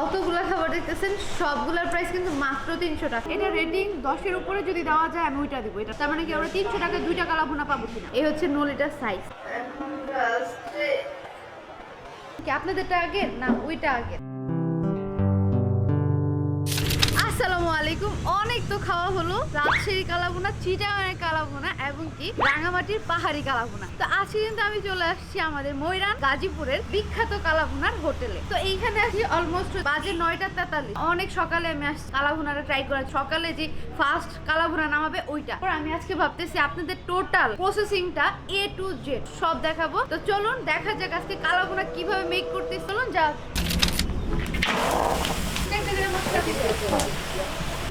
যতগুলা খাবার দেখতেছেন, সবগুলার প্রাইস কিন্তু মাত্র তিনশো টাকা। এটা রেটিং দশের উপরে যদি দেওয়া যায়, আমি ওইটা দেবো। এটা তার মানে কি, আমরা তিনশো টাকা দুইটা কালাভুনা পাবো কিনা? এই হচ্ছে নলিটার সাইজ কি, আপনাদেরটা আগে না ওইটা আগে? আসসালামু আলাইকুম। অনেক তো খাওয়া হলো, রাজশাহী কালাভুনা, চিটাগাঙের কালাভুনা এবং কি রাঙামাটির পাহাড়ি কালাভুনা। তো আজকে কিন্তু আমি চলে আসছি আমাদের ময়রান গাজীপুরের বিখ্যাত কালাভুনার হোটেলে। তো এইখানে আসি অলমোস্ট বাজে নয়টা তেতাল্লিশ। অনেক সকালে আমি আসছি কালাভুনাটা ট্রাই করা সকালে যে ফার্স্ট কালাভুনা নামাবে ওইটা। আমি আজকে ভাবতেছি আপনাদের টোটাল প্রসেসিংটা এ টু জেড সব দেখাবো। তো চলুন, দেখা যাক আজকে কালাভুনা কীভাবে মেক করতে চলুন যা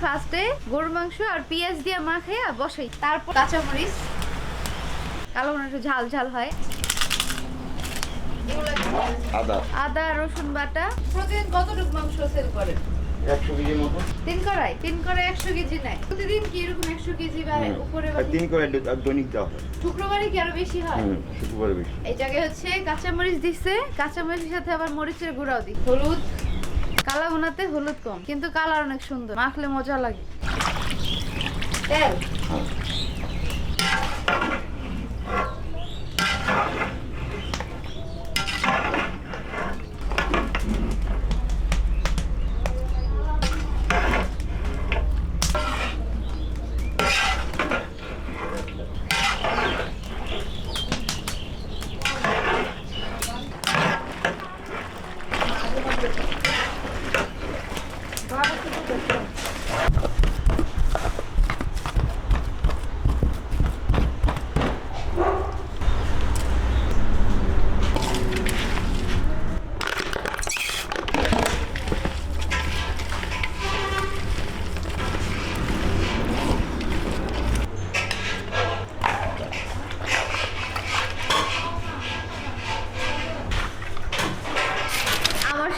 ফার্স্টে গরুর মাংস আর পেঁয়াজ দিয়ে মাখাইয়া বসাই। তারপর কাঁচামরিচ কালো মনে একটু ঝাল ঝাল হয়। আদা। আদা রসুন বাটা। প্রতিদিন কতটুকু মাংস সেল করেন? তিন কড়াই? তিন কড়াই একশো কেজি নেয়। প্রতিদিন কি এরকম একশো কেজি বা উপরে তিন করে দৈনিক দেওয়া হয়। শুক্রবারে কি আরও বেশি হয়? হুম শুক্রবারে বেশি। এই জায়গায় হচ্ছে কাঁচামরিচ দিচ্ছে কাঁচামরিচের সাথে আবার মরিচের গুঁড়াও দিই হলুদ কালা বোনাতে হলুদ কম কিন্তু কালার অনেক সুন্দর মাখলে মজা লাগে। তেল হ্যাঁ আমার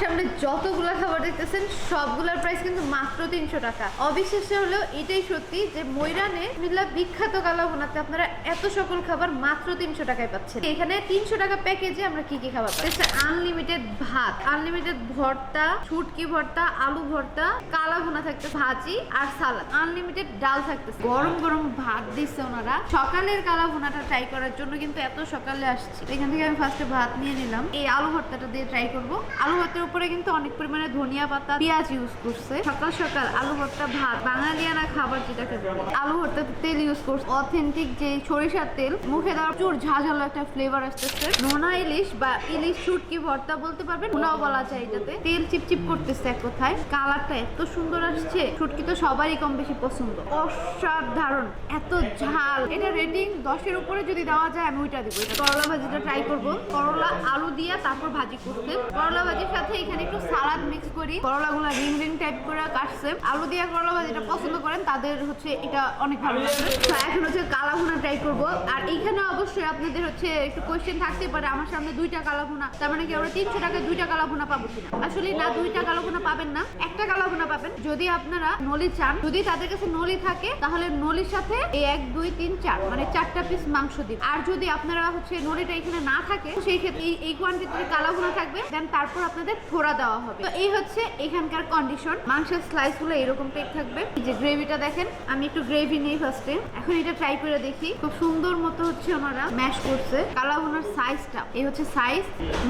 সামনে যতগুলা খাবার দেখতেছেন, সবগুলার প্রাইস কিন্তু মাত্র তিনশো টাকা। অবিশ্বাস্য হলেও এটাই সত্যি যে ময়রানে মিল্লা বিখ্যাত কালা বোনাতে আপনারা এত সকল খাবার মাত্র তিনশো টাকায় পাচ্ছেন। এখানে তিনশো টাকা প্যাকেজে আমরা কি কি খাবার পাচ্ছি? আনলিমিটেড ভাত আনলিমিটেড ভর্তা ছুটকি ভর্তা, আলু ভর্তা কালা ভুনা থাকতে ভাজি আর সালাদ। আনলিমিটেড ডাল থাকতেছে। গরম গরম ভাত দিচ্ছে ওনারা। সকালের কালা ভুনাটা ট্রাই করার জন্য কিন্তু এত সকালে আসছি। এখান থেকে আমি ফার্স্টে ভাত নিয়ে নিলাম। এই আলু ভর্তাটা দিয়ে ট্রাই করব। আলু ভর্তার উপরে কিন্তু অনেক পরিমাণে ধনিয়া পাতা, পেঁয়াজ ইউজ করছে। সকাল সকাল আলু ভর্তা, ভাত বাঙালিয়ানা খাবার যেটাকে বলে। আলু ভর্তাতে তেল ইউজ করছে। অথেন্টিক যে সরিষার তেল, মুখে দেওয়ার প্রচুর ঝাঁঝালো একটা ফ্লেভার আসতেছে। নোনা ইলিশ বা ইলিশ শুটকি ভর্তা বলতে পারবেন, নোনাও বলা যায় এটাতে। তেল চিপচিপ করতেছে এক কথায়। কালারটা এত সুন্দর আসছে, শুটকি তো সবারই কম বেশি পছন্দ। অসাধারণ, এত ঝাল। এটা রেটিং দশের উপরে যদি দেওয়া যায়, আমি ওইটা দিব। করলা ভাজিটা ট্রাই করব। করলা, আলু দিয়ে, তারপর ভাজি করতে। করলা ভাজির সাথে এখানে একটু সালাদ মিক্স করি করলাগুলো রিং রিং টাইপ করে কাটছে। আলু দিয়া করলা ভাজিটা পছন্দ করেন তাদের হচ্ছে এটা অনেক ভালো লাগবে। তো এখন হচ্ছে কালা ভুনা ট্রাই করব। আর এইখানে অবশ্যই আপনাদের হচ্ছে একটু কোয়েশ্চেন থাকতে পারে আমার সামনে দুইটা কালা ভুনা তার মানে কি আমরা তিনশো টাকা দুইটা কালা ভুনা পাবো কিনা? আসলে না দুইটা কালা ভুনা পাবেন না একটা কালা ভুনা পাবেন। যদি আপনারা নলি চান যদি তাদের কাছে নলি থাকে তাহলে নলির সাথে এই এক দুই তিন চার মানে চারটা পিস মাংস দিন। আর যদি আপনারা হচ্ছে নলিটা এখানে না থাকে তো সেই ক্ষেত্রে এই- কোয়ান্টিটির কালা ভুনা থাকবে দেন তারপর আপনাদের থোড়া দেওয়া হবে। তো এই হচ্ছে এখানকার কন্ডিশন মাংসের স্লাইসগুলো এরকম টাইপ থাকবে। যে গ্রেভিটা দেখেন, আমি একটু গ্রেভি নেই ফার্স্টে এখন এটা ট্রাই করে দেখি। খুব সুন্দর মতো হচ্ছে ওনারা ম্যাশ করছে। কালা ভুনার সাইজটা এই হচ্ছে সাইজ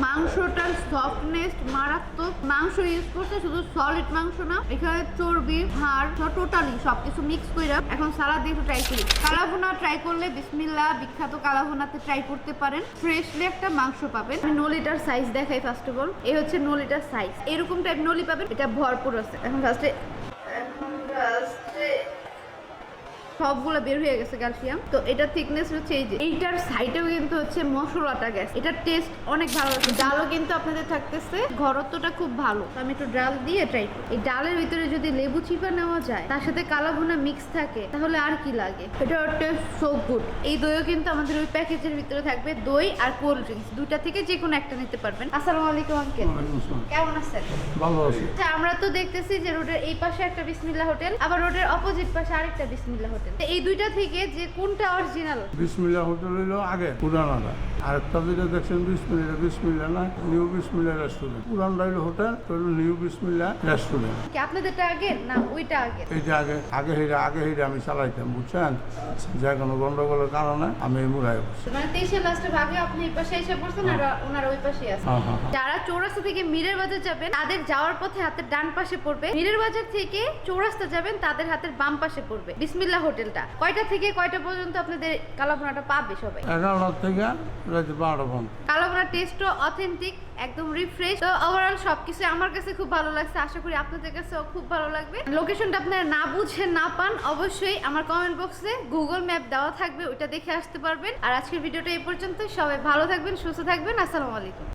মাংসটার সফটনেস মারাত্মক। মাংস ইউজ করছে শুধু সলিড মাংস না, এখানে চর্বি, হাড় টোটালি সবকিছু মিক্স করে এখন সালাদ দিয়ে ট্রাই করি। কালাভুনা ট্রাই করলে বিসমিল্লা বিখ্যাত কালাভুনাতে ট্রাই করতে পারেন। ফ্রেশলি একটা মাংস পাবেন। আমি লিটার সাইজ দেখাই ফার্স্ট অফ অল এই হচ্ছে নো লিটার সাইজ এরকম টাইপ নলি পাবেন। এটা ভরপুর আছে। এখন ফার্স্টে এখন ফার্স্টে সবগুলো বের হয়ে গেছে ক্যালসিয়াম। তো এটা থিকনেস হচ্ছে এই যে এইটার সাইডেও কিন্তু হচ্ছে মশলাটা গেছে এটার টেস্ট অনেক ভালো আছে ডালও কিন্তু আপনাদের থাকতেছে। ঘরত্বটা খুব ভালো। আমি একটু ডাল দিয়ে ট্রাই করি। এই ডালের ভিতরে যদি লেবু চিপা নেওয়া যায় তার সাথে কালা ভুনা মিক্স থাকে তাহলে আর কি লাগে? এটা টেস্ট সো গুড এই দইও কিন্তু আমাদের ওই প্যাকেজের ভিতরে থাকবে। দই আর কোল্ড ড্রিঙ্কস দুইটা থেকে যে কোনো একটা নিতে পারবেন। আসসালামু আলাইকুম আঙ্কেল কেমন আছেন? ভালো আছি। আচ্ছা আমরা তো দেখতেছি যে রোডের এই পাশে একটা বিসমিল্লা হোটেল আবার রোডের অপোজিট পাশে আরেকটা বিসমিল্লা হোটেল। এই দুইটা থেকে যে কোনটা অরিজিনাল বিসমিল্লা হোটেল হইল আগে পুরানাটা। আর একটা যেটা দেখছেন বিসমিল্লা বিসমিল্লা না নিউ বিসমিল্লা রেস্টুরেন্ট পুরান রাইল হোটেল হলো নিউ বিসমিল্লা রেস্টুরেন্ট কি আপনাদেরটা আগে না ওইটা আগে এই যে আগে আগে হেরা আগে হেরা আমি চালাইতাম বুঝছেন? যে কোনো গন্ডগোলের কারণে আমি এই মুড়াই বসছি মানে তেইশে লাস্টে ভাগে আপনি এই পাশে এসে পড়ছেন আর ওনারা ওই পাশে আছেন। হ্যাঁ হ্যাঁ হ্যাঁ। যারা চৌরাস্তা থেকে মিরের বাজার যাবেন তাদের যাওয়ার পথে হাতের ডান পাশে পড়বে। মিরের বাজার থেকে চৌরাস্তা যাবেন তাদের হাতের বাম পাশে পড়বে। বিসমিল্লা হোটেলটা। কয়টা থেকে কয়টা পর্যন্ত আপনাদের কালাভুনাটা পাবে সবাই? এগারোটার থেকে রাতে বারোটা পর্যন্ত কালাভুনার টেস্টও অথেন্টিক একদম রিফ্রেশ তো ওভারঅল সবকিছু আমার কাছে খুব ভালো লাগছে। আশা করি আপনাদের কাছেও খুব ভালো লাগবে। লোকেশনটা আপনারা না বুঝে না পান, অবশ্যই আমার কমেন্ট বক্সে গুগল ম্যাপ দেওয়া থাকবে, ওইটা দেখে আসতে পারবেন। আর আজকের ভিডিওটা এই পর্যন্ত সবাই ভালো থাকবেন, সুস্থ থাকবেন। আসসালামু আলাইকুম।